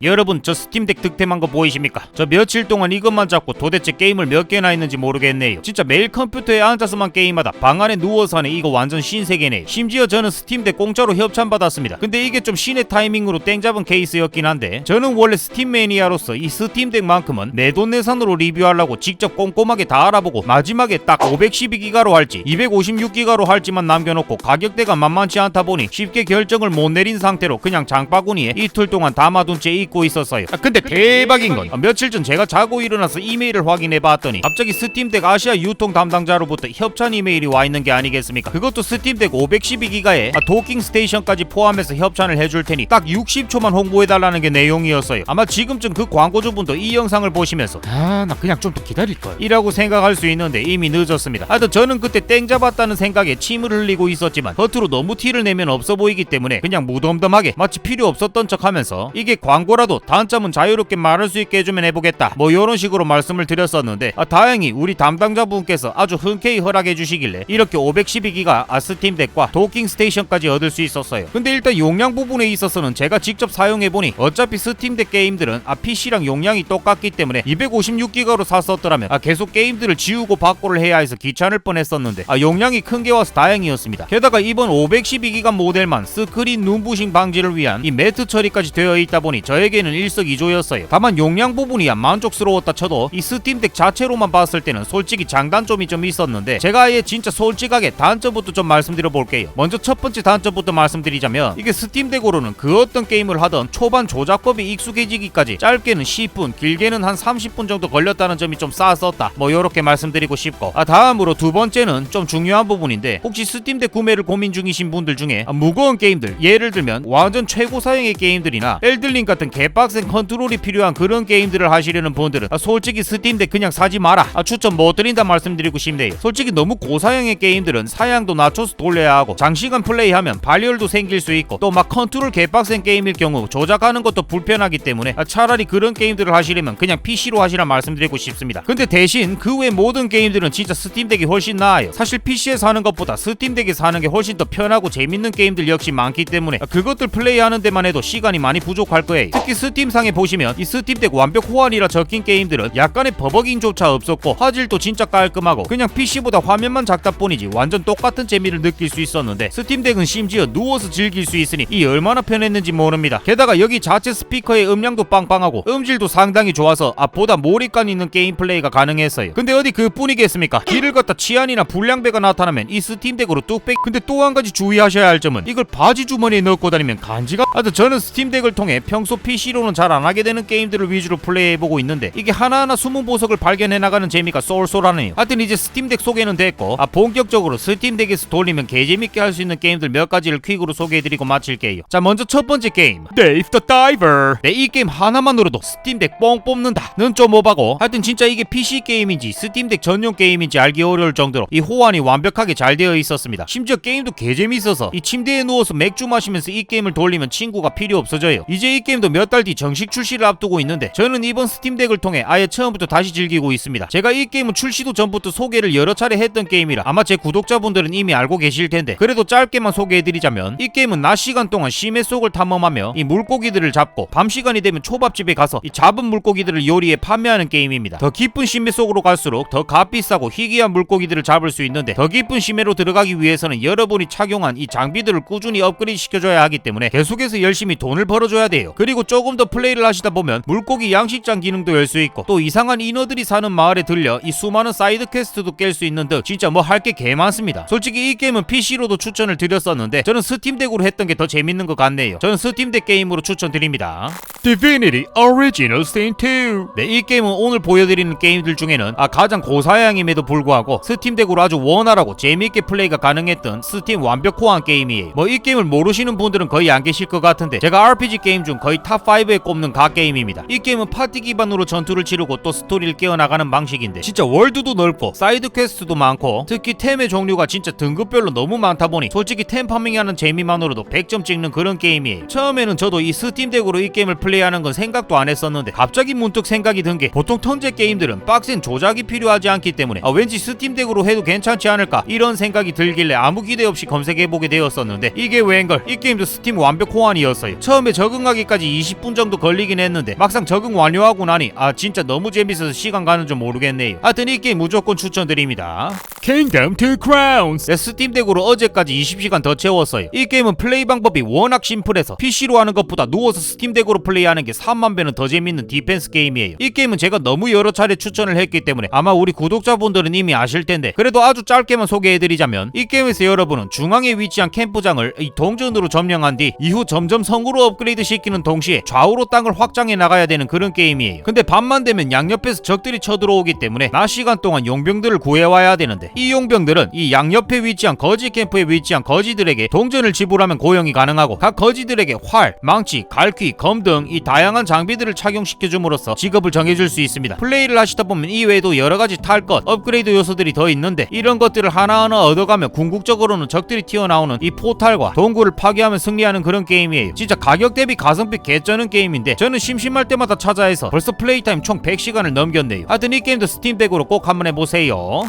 여러분 저 스팀덱 득템한 거 보이십니까? 저 며칠 동안 이것만 잡고 도대체 게임을 몇 개나 했는지 모르겠네요. 진짜 매일 컴퓨터에 앉아서만 게임하다 방 안에 누워서 하네 이거 완전 신세계네요. 심지어 저는 스팀덱 공짜로 협찬 받았습니다. 근데 이게 좀 신의 타이밍으로 땡 잡은 케이스였긴 한데 저는 원래 스팀 매니아로서 이 스팀덱만큼은 내돈내산으로 리뷰하려고 직접 꼼꼼하게 다 알아보고 마지막에 딱 512기가로 할지 256기가로 할지만 남겨놓고 가격대가 만만치 않다 보니 쉽게 결정을 못 내린 상태로 그냥 장바구니에 이틀 동안 담아둔 채 잊고 있었어요. 아, 근데 대박인 건 아, 며칠 전 제가 자고 일어나서 이메일을 확인해 봤더니 갑자기 스팀덱 아시아 유통 담당자로부터 협찬 이메일이 와 있는 게 아니겠습니까? 그것도 스팀덱 512기가에 아, 도킹 스테이션까지 포함해서 협찬을 해줄 테니 딱 60초만 홍보해 달라는 게 내용이었어요. 아마 지금쯤 그 광고주분도 이 영상을 보시면서 아 나 그냥 좀 더 기다릴 걸 이라고 생각할 수 있는데 이미 늦었습니다. 하여튼 저는 그때 땡 잡았다는 생각에 침을 흘리고 있었지만 겉으로 너무 티를 내면 없어 보이기 때문에 그냥 무덤덤하게 마치 필요 없었던 척하면서 이게 광고라 도 단점은 자유롭게 말할 수 있게 해주면 해보겠다 뭐 이런 식으로 말씀을 드렸었는데 아, 다행히 우리 담당자분께서 아주 흔쾌히 허락해 주시길래 이렇게 512기가 아스팀덱과 도킹 스테이션까지 얻을 수 있었어요. 근데 일단 용량 부분에 있어서는 제가 직접 사용해 보니 어차피 스팀덱 게임들은 아 PC랑 용량이 똑같기 때문에 256기가로 샀었더라면 아 계속 게임들을 지우고 바꾸를 해야 해서 귀찮을 뻔했었는데 아 용량이 큰 게 와서 다행이었습니다. 게다가 이번 512기가 모델만 스크린 눈부심 방지를 위한 이 매트 처리까지 되어 있다 보니 저 에게는 일석이조였어요. 다만 용량 부분이야 만족스러웠다 쳐도 이 스팀덱 자체로만 봤을 때는 솔직히 장단점이 좀 있었는데 제가 아예 진짜 솔직하게 단점부터 좀 말씀드려 볼게요. 먼저 첫 번째 단점부터 말씀드리자면 이게 스팀덱으로는 그 어떤 게임을 하던 초반 조작법이 익숙해지기까지 짧게는 10분, 길게는 한 30분 정도 걸렸다는 점이 좀 싸웠었다. 뭐 요렇게 말씀드리고 싶고 아 다음으로 두 번째는 좀 중요한 부분인데 혹시 스팀덱 구매를 고민 중이신 분들 중에 아, 무거운 게임들 예를 들면 완전 최고 사양의 게임들이나 엘들링 같은 개빡센 컨트롤이 필요한 그런 게임들을 하시려는 분들은 아, 솔직히 스팀덱 그냥 사지 마라. 아, 추천 못 드린다 말씀드리고 싶네요. 솔직히 너무 고사양의 게임들은 사양도 낮춰서 돌려야 하고 장시간 플레이하면 발열도 생길 수 있고 또 막 컨트롤 개빡센 게임일 경우 조작하는 것도 불편하기 때문에 아, 차라리 그런 게임들을 하시려면 그냥 PC로 하시라 말씀드리고 싶습니다. 근데 대신 그 외 모든 게임들은 진짜 스팀덱이 훨씬 나아요. 사실 PC에서 하는 것보다 스팀덱에서 하는 게 훨씬 더 편하고 재밌는 게임들 역시 많기 때문에 아, 그것들 플레이하는 데만 해도 시간이 많이 부족할 거예요 특히 스팀상에 보시면 이 스팀덱 완벽 호환이라 적힌 게임들은 약간의 버벅임조차 없었고 화질도 진짜 깔끔하고 그냥 PC보다 화면만 작다 뿐이지 완전 똑같은 재미를 느낄 수 있었는데 스팀덱은 심지어 누워서 즐길 수 있으니 이 얼마나 편했는지 모릅니다. 게다가 여기 자체 스피커의 음량도 빵빵하고 음질도 상당히 좋아서 앞보다 몰입감 있는 게임 플레이가 가능했어요. 근데 어디 그뿐이겠습니까? 길을 걷다 치안이나 불량배가 나타나면 이 스팀덱으로 뚝배기 근데 또 한 가지 주의하셔야 할 점은 이걸 바지 주머니에 넣고 다니면 간지가 하여튼 저는 스팀덱을 통해 평소 PC 로는 잘 안 하게 되는 게임들을 위주로 플레이해보고 있는데 이게 하나하나 숨은 보석을 발견해 나가는 재미가 쏠쏠하네요. 하여튼 이제 스팀덱 소개는 됐고 아 본격적으로 스팀덱에서 돌리면 개재밌게 할 수 있는 게임들 몇 가지를 퀵으로 소개해드리고 마칠게요. 자 먼저 첫 번째 게임. Dave the Diver. 네 이 게임 하나만으로도 스팀덱 뻥 뽑는다 는 좀 오바고. 하여튼 진짜 이게 PC 게임인지 스팀덱 전용 게임인지 알기 어려울 정도로 이 호환이 완벽하게 잘 되어 있었습니다. 심지어 게임도 개재밌어서 이 침대에 누워서 맥주 마시면서 이 게임을 돌리면 친구가 필요 없어져요. 이제 이 게임도 몇달 뒤 정식 출시를 앞두고 있는데 저는 이번 스팀덱을 통해 아예 처음부터 다시 즐기고 있습니다. 제가 이 게임은 출시도 전부터 소개를 여러 차례 했던 게임이라 아마 제 구독자분들은 이미 알고 계실 텐데 그래도 짧게만 소개해드리자면 이 게임은 낮 시간 동안 심해 속을 탐험하며 이 물고기들을 잡고 밤 시간이 되면 초밥집에 가서 이 잡은 물고기들을 요리해 판매하는 게임입니다. 더 깊은 심해 속으로 갈수록 더 값비싸고 희귀한 물고기들을 잡을 수 있는데 더 깊은 심해로 들어가기 위해서는 여러분이 착용한 이 장비들을 꾸준히 업그레이드 시켜줘야 하기 때문에 계속해서 열심히 돈을 벌어줘야 돼요. 그리고 조금 더 플레이를 하시다 보면 물고기 양식장 기능도 열 수 있고 또 이상한 인어들이 사는 마을에 들려 이 수많은 사이드 퀘스트도 깰 수 있는 등 진짜 뭐 할 게 개 많습니다. 솔직히 이 게임은 PC로도 추천을 드렸었는데 저는 스팀 덱으로 했던 게 더 재밌는 것 같네요. 저는 스팀 덱 게임으로 추천드립니다. Divinity Original Sin 2 네, 이 게임은 오늘 보여드리는 게임들 중에는 아, 가장 고사양임에도 불구하고 스팀 덱으로 아주 원활하고 재미있게 플레이가 가능했던 스팀 완벽 호환 게임이에요. 뭐 이 게임을 모르시는 분들은 거의 안 계실 것 같은데 제가 RPG 게임 중 거의 탑 5에 꼽는 각 게임입니다. 이 게임은 파티 기반으로 전투를 치르고 또 스토리를 깨어나가는 방식인데 진짜 월드도 넓고 사이드 퀘스트도 많고 특히 템의 종류가 진짜 등급별로 너무 많다 보니 솔직히 템 파밍하는 재미만으로도 100점 찍는 그런 게임이에요. 처음에는 저도 이 스팀 덱으로 이 게임을 플레이하는 건 생각도 안 했었는데 갑자기 문득 생각이 든 게 보통 턴제 게임들은 빡센 조작이 필요하지 않기 때문에 아, 왠지 스팀 덱으로 해도 괜찮지 않을까 이런 생각이 들길래 아무 기대 없이 검색해보게 되었었는데 이게 웬걸? 이 게임도 스팀 완벽 호환이었어요. 처음에 적응하기까지 20분 정도 걸리긴 했는데 막상 적응 완료하고 나니 아 진짜 너무 재밌어서 시간 가는 줄 모르겠네요. 하여튼 이 게임 무조건 추천드립니다. Kingdom Two Crowns. 내 스팀 덱으로 어제까지 20시간 더 채웠어요. 이 게임은 플레이 방법이 워낙 심플해서 PC로 하는 것보다 누워서 스팀 덱으로 플레이하는 게 3만 배는 더 재밌는 디펜스 게임이에요. 이 게임은 제가 너무 여러 차례 추천을 했기 때문에 아마 우리 구독자분들은 이미 아실 텐데 그래도 아주 짧게만 소개해드리자면 이 게임에서 여러분은 중앙에 위치한 캠프장을 이 동전으로 점령한 뒤 이후 점점 성으로 업그레이드 시키는 동시에 좌우로 땅을 확장해 나가야 되는 그런 게임이에요. 근데 밤만 되면 양옆에서 적들이 쳐들어오기 때문에 낮 시간 동안 용병들을 구해와야 되는데 이 용병들은 이 양옆에 위치한 거지 캠프에 위치한 거지들에게 동전을 지불하면 고용이 가능하고 각 거지들에게 활, 망치, 갈퀴, 검 등 이 다양한 장비들을 착용시켜줌으로써 직업을 정해줄 수 있습니다. 플레이를 하시다 보면 이 외에도 여러 가지 탈 것, 업그레이드 요소들이 더 있는데 이런 것들을 하나하나 얻어가며 궁극적으로는 적들이 튀어나오는 이 포탈과 동굴을 파괴하면 승리하는 그런 게임이에요. 진짜 가격 대비 가성비 개쩌는 게임인데 저는 심심할 때마다 찾아해서 벌써 플레이 타임 총 100시간을 넘겼네요. 하여튼 이 게임도 스팀백으로 꼭 한번 해보세요.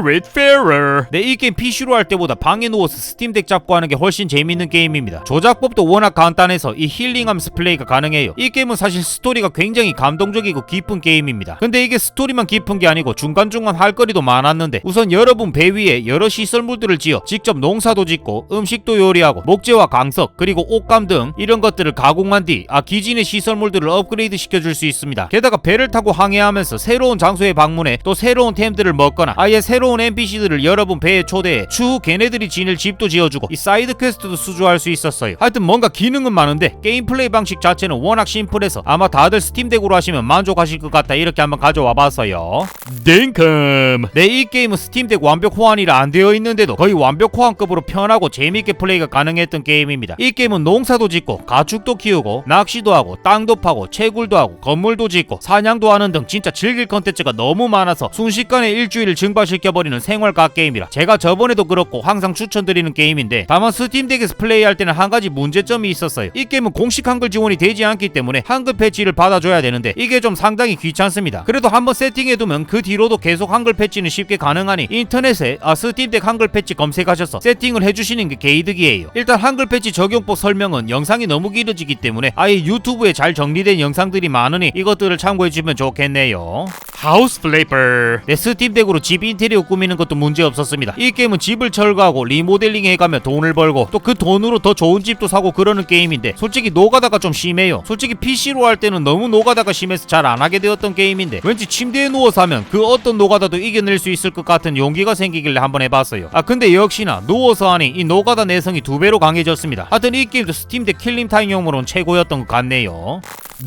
Spiritfarer. 네, 이 게임 PC로 할 때보다 방에 누워서 스팀덱 잡고 하는 게 훨씬 재밌는 게임입니다. 조작법도 워낙 간단해서 이 힐링하면서 플레이가 가능해요. 이 게임은 사실 스토리가 굉장히 감동적이고 깊은 게임입니다. 근데 이게 스토리만 깊은 게 아니고 중간중간 할 거리도 많았는데 우선 여러분 배 위에 여러 시설물들을 지어 직접 농사도 짓고 음식도 요리하고 목재와 강석 그리고 옷감 등 이런 것들을 가공한 뒤 아 기진의 시설물들을 업그레이드 시켜줄 수 있습니다. 게다가 배를 타고 항해하면서 새로운 장소에 방문해 또 새로운 템들을 먹거나 아예 새로운 NPC들을 여러분 배에 초대해 추후 걔네들이 지낼 집도 지어주고 이 사이드 퀘스트도 수주할 수 있었어요. 하여튼 뭔가 기능은 많은데 게임 플레이 방식 자체는 워낙 심플해서 아마 다들 스팀 덱으로 하시면 만족하실 것 같다 이렇게 한번 가져와 봤어요. Dinkum. 네, 이 게임은 스팀 덱 완벽 호환이라 안 되어 있는데도 거의 완벽 호환급으로 편하고 재밌게 플레이가 가능했던 게임입니다. 이 게임은 농사도 짓고 가축도 키우고 낚시도 하고 땅도 파고 채굴도 하고 건물도 짓고 사냥도 하는 등 진짜 즐길 컨텐츠가 너무 많아서 순식간에 일주일을 증발시켜버 리는 생활과 게임이라 제가 저번에도 그렇고 항상 추천드리는 게임인데 다만 스팀덱에서 플레이할 때는 한 가지 문제점이 있었어요. 이 게임은 공식 한글 지원이 되지 않기 때문에 한글 패치를 받아줘야 되는데 이게 좀 상당히 귀찮습니다. 그래도 한번 세팅해두면 그 뒤로도 계속 한글 패치는 쉽게 가능하니 인터넷에 아 스팀덱 한글 패치 검색하셔서 세팅을 해주시는 게 개이득이에요. 일단 한글 패치 적용법 설명은 영상이 너무 길어지기 때문에 아예 유튜브에 잘 정리된 영상들이 많으니 이것들을 참고해주면 좋겠네요. House Flipper. 내 스팀 덱으로 집 인테리어 꾸미는 것도 문제 없었습니다. 이 게임은 집을 철거하고 리모델링 해가며 돈을 벌고 또 그 돈으로 더 좋은 집도 사고 그러는 게임인데 솔직히 노가다가 좀 심해요. 솔직히 PC로 할 때는 너무 노가다가 심해서 잘 안 하게 되었던 게임인데 왠지 침대에 누워서 하면 그 어떤 노가다도 이겨낼 수 있을 것 같은 용기가 생기길래 한번 해봤어요. 아 근데 역시나 누워서 하니 이 노가다 내성이 두 배로 강해졌습니다. 하여튼 이 게임도 스팀 덱 킬링 타임용으로는 최고였던 것 같네요.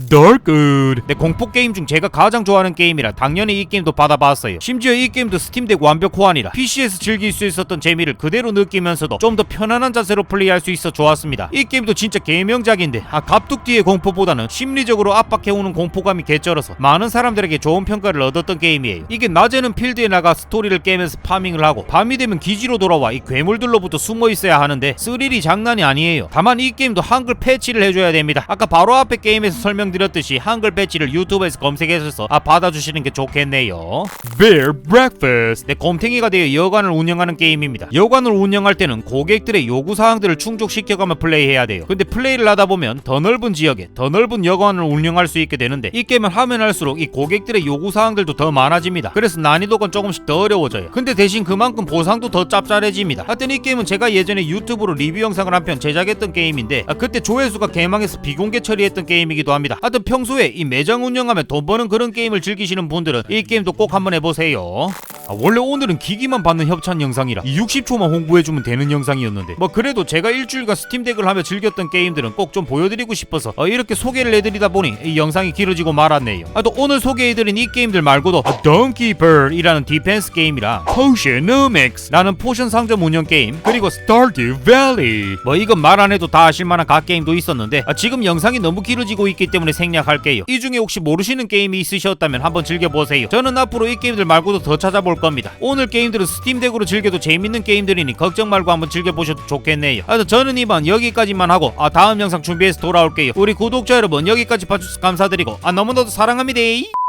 Darkwood. 네, 공포 게임 중 제가 가장 좋아하는 게임이라 당연히 이 게임도 받아봤어요. 심지어 이 게임도 스팀덱 완벽 호환이라 PC에서 즐길 수 있었던 재미를 그대로 느끼면서도 좀 더 편안한 자세로 플레이할 수 있어 좋았습니다. 이 게임도 진짜 개명작인데 아 갑툭튀의 공포보다는 심리적으로 압박해오는 공포감이 개쩔어서 많은 사람들에게 좋은 평가를 얻었던 게임이에요. 이게 낮에는 필드에 나가 스토리를 깨면서 파밍을 하고 밤이 되면 기지로 돌아와 이 괴물들로부터 숨어 있어야 하는데 스릴이 장난이 아니에요. 다만 이 게임도 한글 패치를 해줘야 됩니다. 아까 바로 앞에 게임에서 설명 드렸듯이 한글 패치를 유튜브에서 검색해서 아 받아주시는 게 좋겠네요. Bear Breakfast. 네, 곰탱이가 되어 여관을 운영하는 게임입니다. 여관을 운영할 때는 고객들의 요구 사항들을 충족시켜가며 플레이해야 돼요. 근데 플레이를 하다 보면 더 넓은 지역에 더 넓은 여관을 운영할 수 있게 되는데 이 게임을 하면 할수록 이 고객들의 요구 사항들도 더 많아집니다. 그래서 난이도가 조금씩 더 어려워져요. 근데 대신 그만큼 보상도 더 짭짤해집니다. 하여튼 이 게임은 제가 예전에 유튜브로 리뷰 영상을 한 편 제작했던 게임인데 아, 그때 조회수가 개망해서 비공개 처리했던 게임이기도 합니다. 하여튼 평소에 이 매장 운영하면 돈 버는 그런 게임을 즐기시는 분들은 이 게임도 꼭 한번 해보세요. 아, 원래 오늘은 기기만 받는 협찬 영상이라 이 60초만 홍보해주면 되는 영상이었는데 뭐 그래도 제가 일주일간 스팀덱을 하며 즐겼던 게임들은 꼭 좀 보여드리고 싶어서 어, 이렇게 소개를 해드리다 보니 이 영상이 길어지고 말았네요. 아, 또 오늘 소개해드린 이 게임들 말고도 아, Bird이라는 디펜스 게임이랑 Potionomics. 라는 포션 상점 운영 게임 그리고 Stardew Valley. 뭐 이건 말 안 해도 다 아실만한 각 게임도 있었는데 아, 지금 영상이 너무 길어지고 있기 때문에 생략할게요. 이 중에 혹시 모르시는 게임이 있으셨다면 한번 즐겨보세요. 저는 앞으로 이 게임들 말고도 더 찾아볼 겁니다. 오늘 게임들은 스팀덱으로 즐겨도 재밌는 게임들이니 걱정 말고 한번 즐겨보셔도 좋겠네요. 하여튼 저는 이만 여기까지만 하고 아, 다음 영상 준비해서 돌아올게요. 우리 구독자 여러분 여기까지 봐주셔서 감사드리고 아, 너무나도 사랑합니다.